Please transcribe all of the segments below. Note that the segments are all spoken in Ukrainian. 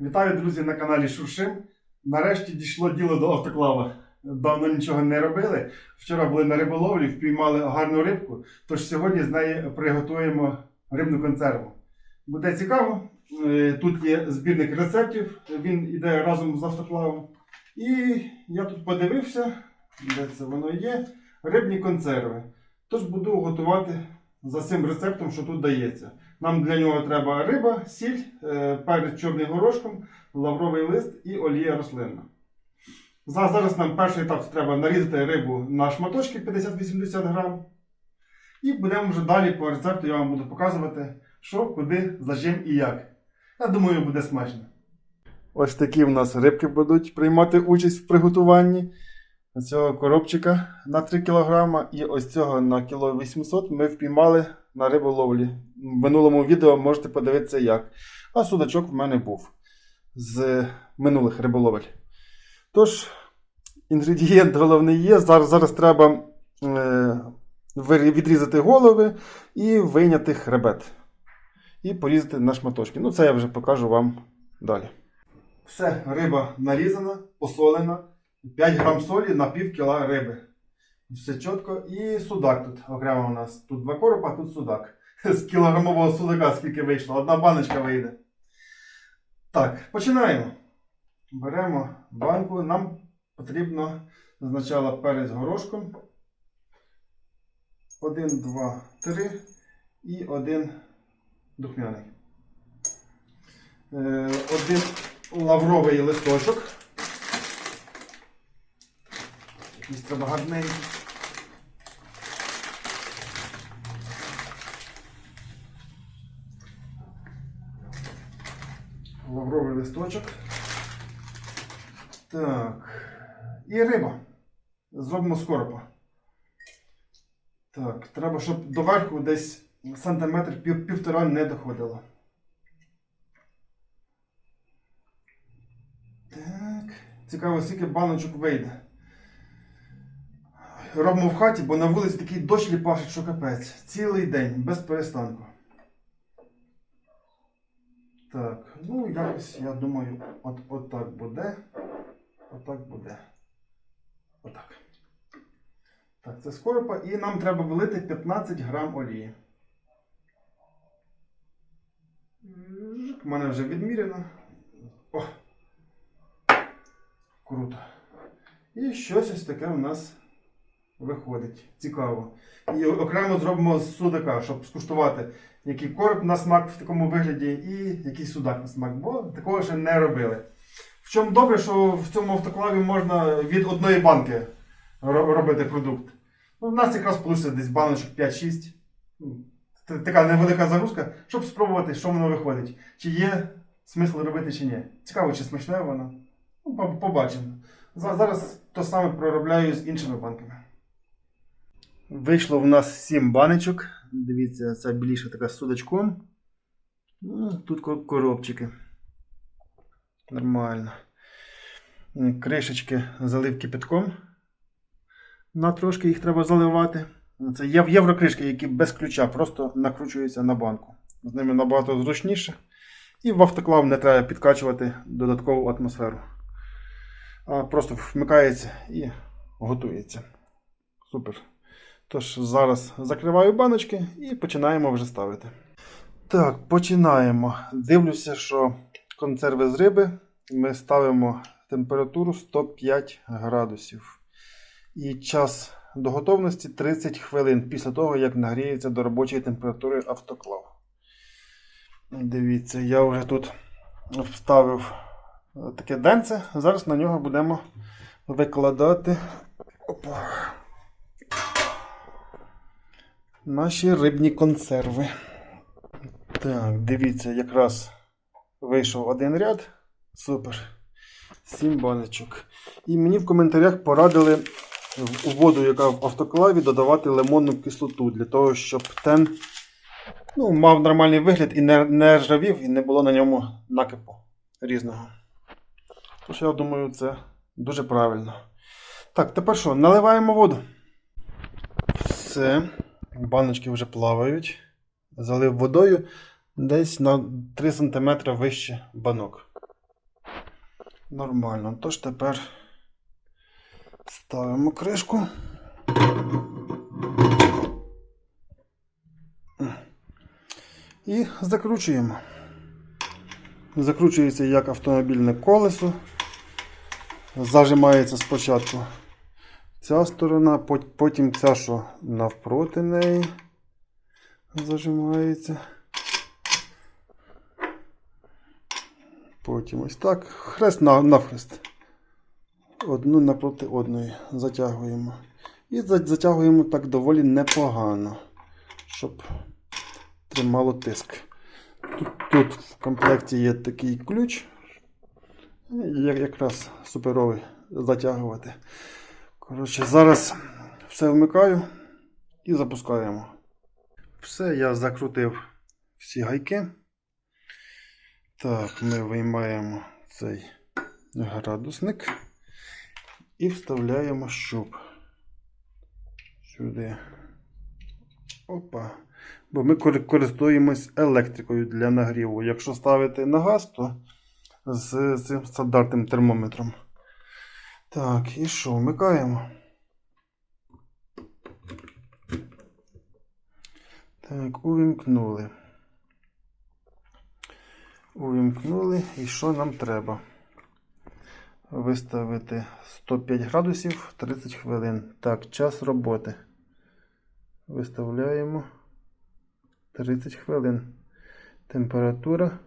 Вітаю, друзі, на каналі Шуршим. Нарешті дійшло діло до автоклава. Давно нічого не робили. Вчора були на риболовлі, впіймали гарну рибку, тож сьогодні з неї приготуємо рибну консерву. Буде цікаво. Е, Тут є збірник рецептів, він іде разом з автоклавом. І я тут подивився, де це воно є, рибні консерви. Тож буду готувати за цим рецептом, що тут дається. Нам для нього треба риба, сіль, е, перець чорним горошком, лавровий лист і олія рослинна. Зараз нам перший етап треба нарізати рибу на шматочки 50-80 грам. І будемо вже далі по рецепту я вам буду показувати, що, куди, за чим і як. Я думаю, буде смачно. Ось такі в нас рибки будуть приймати участь в приготуванні. Цього коробчика на 3 кг і ось цього на кіло 800 ми впіймали на риболовлі. В минулому відео можете подивитися як. А судачок в мене був з минулих риболовель. Тож, інгредієнт головний є. Зараз, зараз треба е, відрізати голови і вийняти хребет. І порізати на шматочки. Ну, це я вже покажу вам далі. Все, риба нарізана, посолена. 5 грам солі на пів кіла риби. Все чітко. І судак тут окремо у нас. Тут два коропа, тут судак. З кілограмового судака скільки вийшло. Одна баночка вийде. Так, починаємо. Беремо банку. Нам потрібно спочатку перець горошком. Один, два, три і один духмяний. Е, Один лавровий листочок. Якийсь треба. Лавровий листочок. Так. І риба. Зробимо з коропа. Так, треба, щоб доверху десь сантиметр пів, півтора не доходило. Так. Цікаво, скільки баночок вийде. Робимо в хаті, бо на вулиці такий дощ ліпашить, що капець. Цілий день, без перестанку. Так, ну якось, я думаю, от, от так буде. Отак буде. Отак. Так, це скоропа. І нам треба влити 15 грам олії. У мене вже відміряно. О! Круто. І щось ось таке у нас виходить. Цікаво. І окремо зробимо з судака, щоб скуштувати, який короб на смак в такому вигляді і який судак на смак, бо такого ще не робили. В чому добре, що в цьому автоклаві можна від одної банки робити продукт. Ну, у нас якраз вийде десь баночок 5-6. Ну, Така невелика загрузка, щоб спробувати, що воно виходить. Чи є смисл робити, чи ні. Цікаво, чи смачне воно. Ну, побачимо. Зараз то саме проробляю з іншими банками. Вийшло в нас 7 баночок. Дивіться, ця біліша така з судачком. Ну, Тут коробчики. Нормально. Кришечки залив кипятком. На трошки їх треба заливати. Це єврокришки, які без ключа просто накручуються на банку. З ними набагато зручніше. І в автоклав не треба підкачувати додаткову атмосферу. А просто вмикається і готується. Супер. Тож зараз закриваю баночки і починаємо вже ставити. Так, починаємо. Дивлюся, що консерви з риби ми ставимо температуру 105 градусів. І час до готовності 30 хвилин після того, як нагріється до робочої температури автоклав. Дивіться, я вже тут вставив е, таке денце. Зараз на нього будемо викладати опа, наші рибні консерви. Так, дивіться, якраз вийшов один ряд. Супер. Сім баночок. І мені в коментарях порадили у воду, яка в автоклаві, додавати лимонну кислоту для того, щоб тен ну, мав нормальний вигляд і не, не ржавів, і не було на ньому накипу різного. Тож я думаю, це дуже правильно. Так, тепер що? Наливаємо воду. Все. Баночки вже плавають. Залив водою десь на 3 см вище банок. Нормально. Тож тепер ставимо кришку. І закручуємо. Закручується як автомобільне колесо. Зажимається спочатку ця сторона, потім ця, що навпроти неї зажимається. Потім ось так. Хрест на, навхрест. Одну напроти одної затягуємо. І затягуємо так доволі непогано, щоб тримало тиск. Тут, тут в комплекті є такий ключ. Якраз суперовий затягувати. Коротше, зараз все вмикаю і запускаємо. Все, я закрутив всі гайки. Так, ми виймаємо цей градусник і вставляємо щуп сюди. Опа. Бо ми користуємось електрикою для нагріву. Якщо ставити на газ, то з цим стандартним термометром. Так, і що, вмикаємо. Так, увімкнули. Увімкнули. І що нам треба? Виставити 105 градусів 30 хвилин. Так, час роботи. Виставляємо 30 хвилин. Температура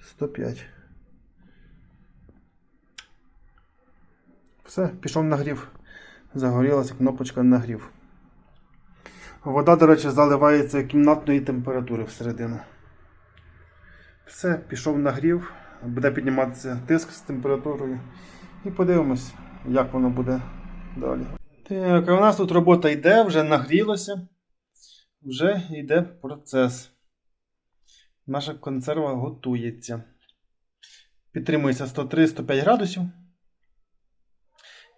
105. Все, пішов нагрів. Загорілася кнопочка нагрів. Вода, до речі, заливається кімнатної температури всередину. Все, пішов нагрів, буде підніматися тиск з температурою. І подивимось, як воно буде далі. Так, у нас тут робота йде, вже нагрілося. Вже йде процес. Наша консерва готується. Підтримується 103-105 градусів.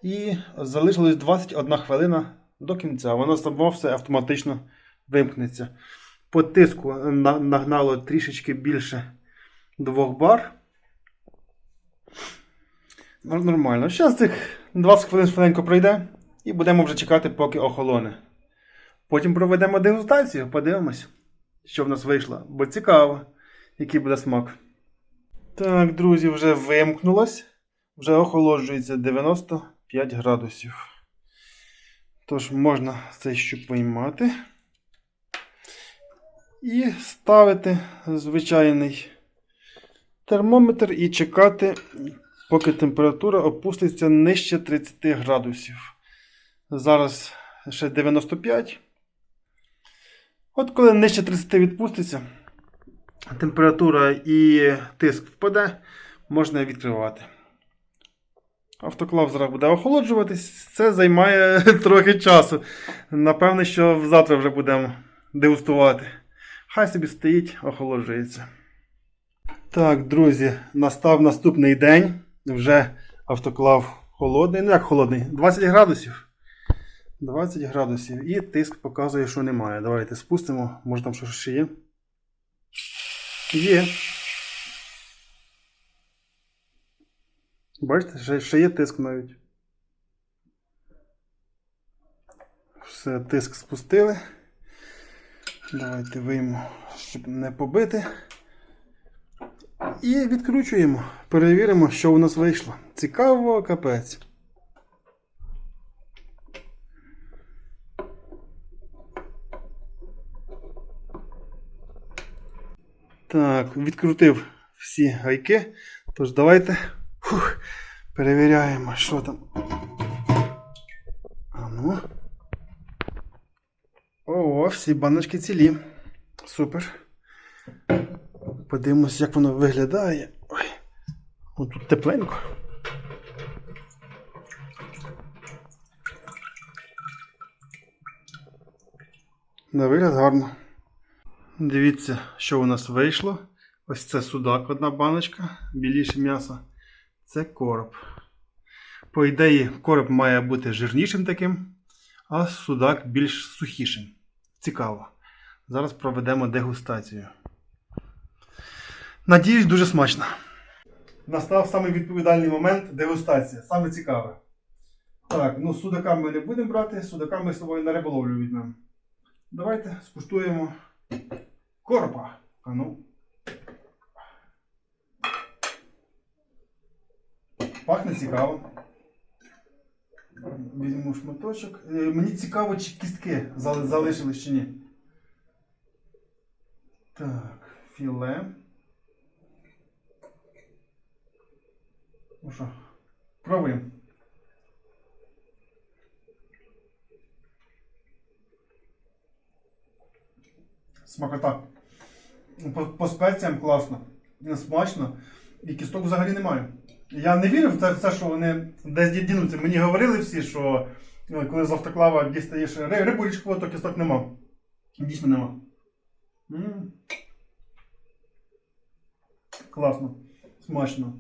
І залишилось 21 хвилина до кінця. Воно само все автоматично вимкнеться. По тиску нагнало трішечки більше 2 бар. Нор- Нормально. Зараз цих 20 хвилин швиденько пройде і будемо вже чекати, поки охолоне. Потім проведемо дегустацію, подивимось, що в нас вийшло. Бо цікаво, який буде смак. Так, друзі, вже вимкнулось. Вже охолоджується 95 градусів. Тож можна цей щуп виймати. І ставити звичайний термометр і чекати, поки температура опуститься нижче 30 градусів. Зараз ще 95. От коли нижче 30 відпуститься, температура і тиск впаде, можна відкривати. Автоклав зараз буде охолоджуватись. Це займає трохи часу. Напевне, що завтра вже будемо дегустувати. Хай собі стоїть, охолоджується. Так, друзі, настав наступний день. Вже автоклав холодний. Ну як холодний? 20 градусів. 20 градусів. І тиск показує, що немає. Давайте спустимо. Може там щось ще є. Є. Бачите, ще, є тиск навіть. Все, тиск спустили. Давайте виймемо, щоб не побити. І відкручуємо. Перевіримо, що у нас вийшло. Цікаво, капець. Так, відкрутив всі гайки. Тож давайте фух, перевіряємо, що там. А ну. О, всі баночки цілі. Супер. Подивимось, як воно виглядає. Ой. О, тут тепленько. На вигляд гарно. Дивіться, що у нас вийшло. Ось це судак, одна баночка, біліше м'ясо. Це короб. По ідеї, короб має бути жирнішим таким, а судак більш сухішим. Цікаво. Зараз проведемо дегустацію. Надіюсь, дуже смачно. настав саме відповідальний момент дегустація, саме цікаве. Так, ну судака ми не будемо брати, судака ми з собою на риболовлю візьмемо. Давайте скуштуємо коропа. А ну. Пахне цікаво. Візьму шматочок. Е, Мені цікаво, чи кістки залишились чи ні. Так, філе. Ну що, пробуємо. Смакота. По, по спеціям класно, смачно. І кісток взагалі немає. Я не вірив це все, що вони десь дінуться. Мені говорили всі, що ну, коли з автоклава дістаєш рибу річкову, то кісток нема. Дійсно нема. Класно. Смачно.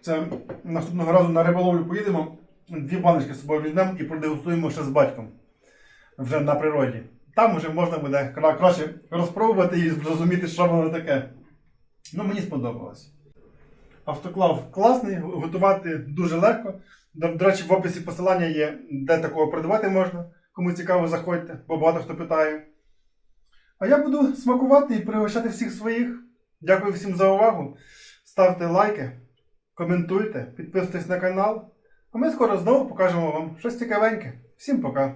Це наступного разу на риболовлю поїдемо, дві баночки з собою візьмемо і продегустуємо ще з батьком. Вже на природі. Там вже можна буде кра- краще розпробувати і зрозуміти, що воно таке. Ну, мені сподобалось. Автоклав класний, готувати дуже легко. До, до речі, в описі посилання є, де такого продавати можна. Кому цікаво, заходьте, бо багато хто питає. А я буду смакувати і пригощати всіх своїх. Дякую всім за увагу. Ставте лайки, коментуйте, підписуйтесь на канал. А ми скоро знову покажемо вам щось цікавеньке. Всім пока!